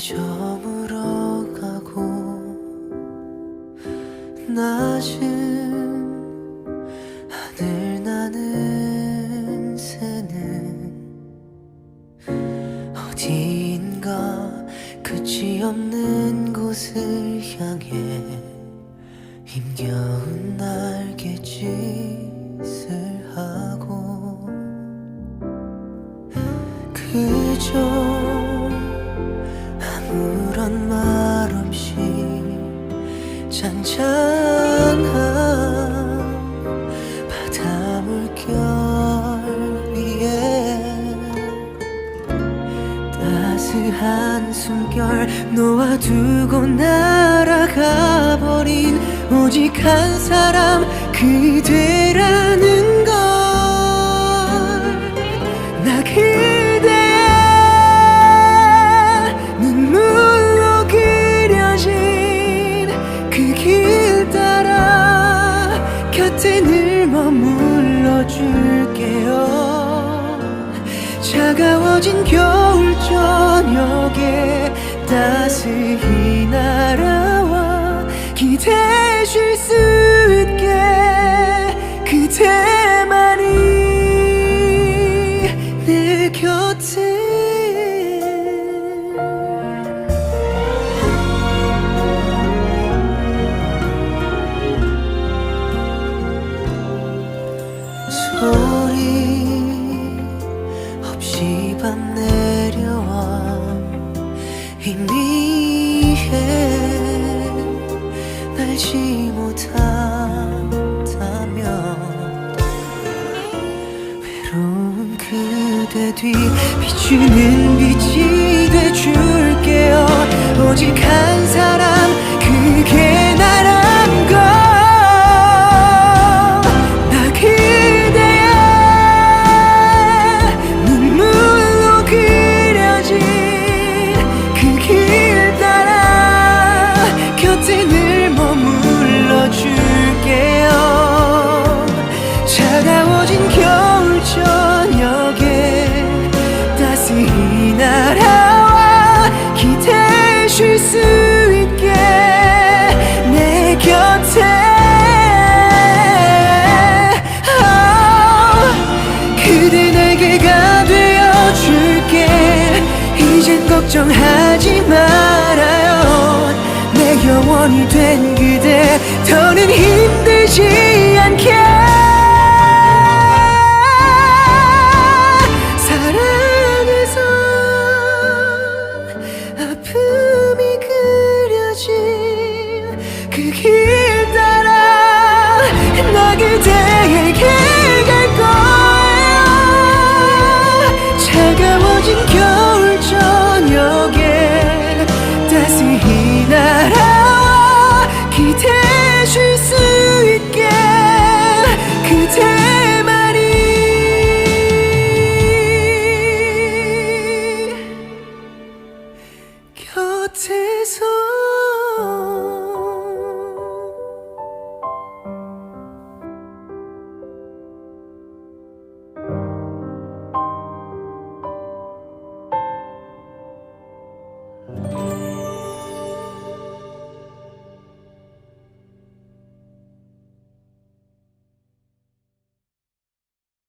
저물어 가고 낮은 하늘 나는 새는 어디인가 끝이 없는 곳을 향해 힘겨운 날개짓을 하고 그저 잔잔한 바다 물결 위에 따스한 숨결 놓아두고 날아가 버린 오직 한 사람 그대라는 걸 곁에 늘 머물러 줄게요. 차가워진 겨울 저녁에 따스히 날아와 기대해 줄수 소리 없이 밤 내려와 희미해 날지 못한다면 외로운 그대 뒤 비추는 빛이 돼줄게요. 오직 한 사람 걱정하지 말아요. 내 영원이 된 그대 더는 힘들지 않게. 사랑에서 아픔이 그려진 그 길 따라 나 그대에게 곁에서